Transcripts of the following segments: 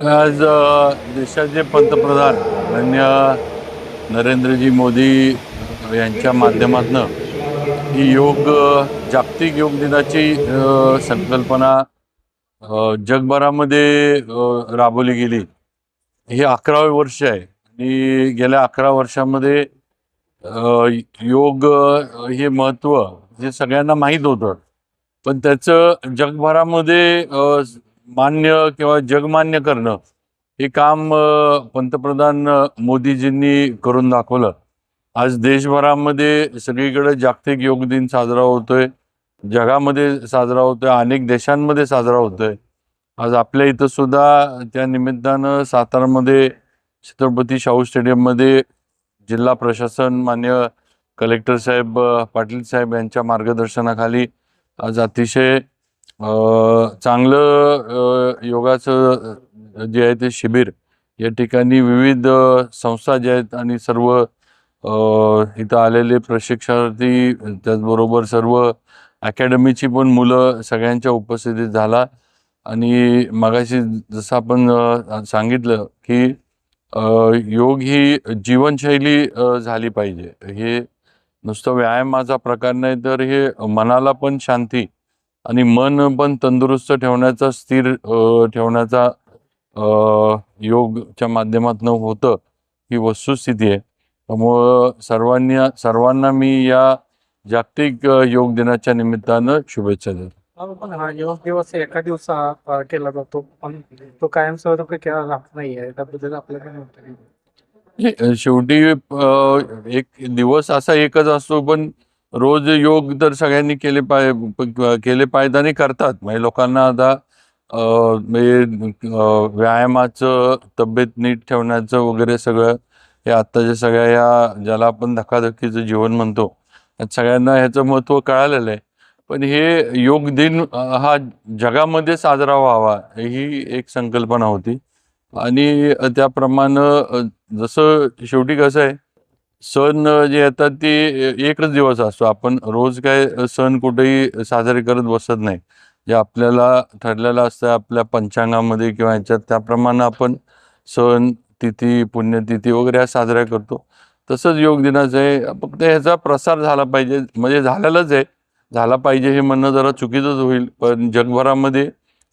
आज देशाचे पंतप्रधान मान्य नरेंद्रजी मोदी यांच्या माध्यमातून ही योग जागतिक योग दिनाची संकल्पना जगभरामध्ये राबवली गेली. हे अकरावे वर्ष आहे. आणि गेल्या अकरा वर्षामध्ये योग हे महत्त्व हे सगळ्यांना माहीत होतं. पण त्याचं जगभरामध्ये मान्य किंवा जगमान्य करणं हे काम पंतप्रधान मोदीजींनी करून दाखवलं. आज देशभरामध्ये सगळीकडे जागतिक योग दिन साजरा होतोय. जगामध्ये साजरा होतोय अनेक देशांमध्ये साजरा होतोय. आज आपल्या इथं सुद्धा त्या निमित्तानं सातारामध्ये छत्रपती शाहू स्टेडियममध्ये जिल्हा प्रशासन मान्य कलेक्टर साहेब पाटील साहेब यांच्या मार्गदर्शनाखाली आज अतिशय चांगलं योगाचं जे आहे ते शिबिर या ठिकाणी विविध संस्था ज्या आहेत आणि सर्व इथं आलेले प्रशिक्षणार्थी त्याचबरोबर सर्व अकॅडमीची पण मुलं सगळ्यांच्या उपस्थितीत झाला. आणि मगाशी जसं आपण सांगितलं की योग ही जीवनशैली झाली पाहिजे. हे नुसतं व्यायामाचा प्रकार नाही तर हे मनाला पण शांती आणि मन पण तंदुरुस्त ठेवण्याचा स्थिर ठेवण्याचा योगच्या माध्यमातून होतं ही वस्तुस्थिती आहे. त्यामुळं सर्वांनी सर्वांना मी या जागतिक योग दिनाच्या निमित्तानं शुभेच्छा देतो. हा, पण हा योग दिवस एका दिवसा केला जातो पण तो कायमस्वरूपी केला जात नाहीये त्याबद्दल शेवटी एक दिवस असा एकच असतो पण रोज योग तर सगळ्यांनी केले पाय केले पाहिजे आणि करतात. म्हणजे लोकांना आता म्हणजे व्यायामाचं तब्येत नीट ठेवण्याचं वगैरे सगळं हे आत्ताच्या सगळ्या या ज्याला आपण धकाधकीचं जीवन म्हणतो सगळ्यांना ह्याचं महत्त्व कळालेलं आहे. पण हे योग दिन हा जगामध्ये साजरा व्हावा ही एक संकल्पना होती. आणि त्याप्रमाणे जसं शेवटी कसं आहे सण जे येतात ते एकच दिवस असतो. आपण रोज काय सण कुठेही साजरे करत बसत नाही. जे आपल्याला ठरलेलं असतं आपल्या पंचांगामध्ये किंवा ह्याच्यात त्याप्रमाणे आपण सण तिथी पुण्यतिथी वगैरे साजऱ्या करतो. तसंच योग दिनाचं आहे फक्त ह्याचा प्रसार झाला पाहिजे. म्हणजे झालेलाच आहे. झाला पाहिजे हे म्हणणं जरा चुकीचंच होईल. पण जगभरामध्ये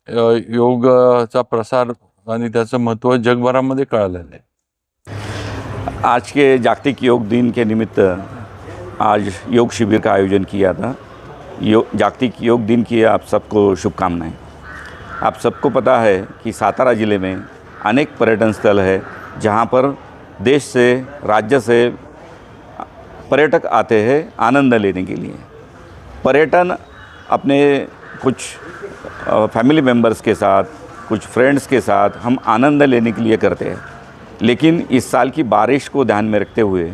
योगचा योगाचा प्रसार आणि त्याचं महत्त्व जगभरामध्ये कळालेलं आहे. आज के जागतिक योग दिन के निमित्त, आज योग शिविर का आयोजन किया था। योग जागतिक योग दिन की आप सबको शुभकामनाएँ। आप सबको पता है कि सातारा ज़िले में अनेक पर्यटन स्थल है, जहाँ पर देश से, राज्य से पर्यटक आते हैं आनंद लेने के लिए। पर्यटन अपने कुछ फैमिली मेंबर्स के साथ, कुछ फ्रेंड्स के साथ हम आनंद लेने के लिए करते हैं। लेकिन इस साल की बारिश को ध्यान में रखते हुए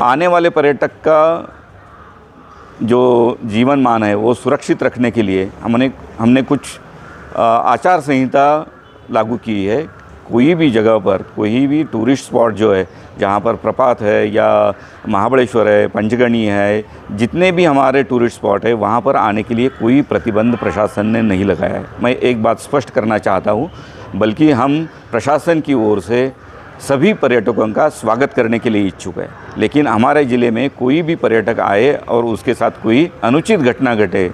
आने वाले पर्यटक का जो जीवन मान है, वो सुरक्षित रखने के लिए हमने हमने कुछ आचार संहिता लागू की है। कोई भी जगह पर, कोई भी टूरिस्ट स्पॉट जो है, जहाँ पर प्रपात है या महाबलेश्वर है, पंचगणी है, जितने भी हमारे टूरिस्ट स्पॉट है, वहाँ पर आने के लिए कोई प्रतिबंध प्रशासन ने नहीं लगाया है। मैं एक बात स्पष्ट करना चाहता हूँ, बल्कि हम प्रशासन की ओर से सभी पर्यटकों का स्वागत करने के लिए इच्छुक है। लेकिन हमारे ज़िले में कोई भी पर्यटक आए और उसके साथ कोई अनुचित घटना घटे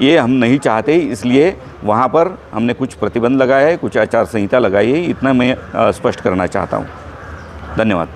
ये हम नहीं चाहते इसलिए वहाँ पर हमने कुछ प्रतिबंध लगाया है कुछ आचार संहिता लगाई है इतना मैं स्पष्ट करना चाहता हूँ। धन्यवाद।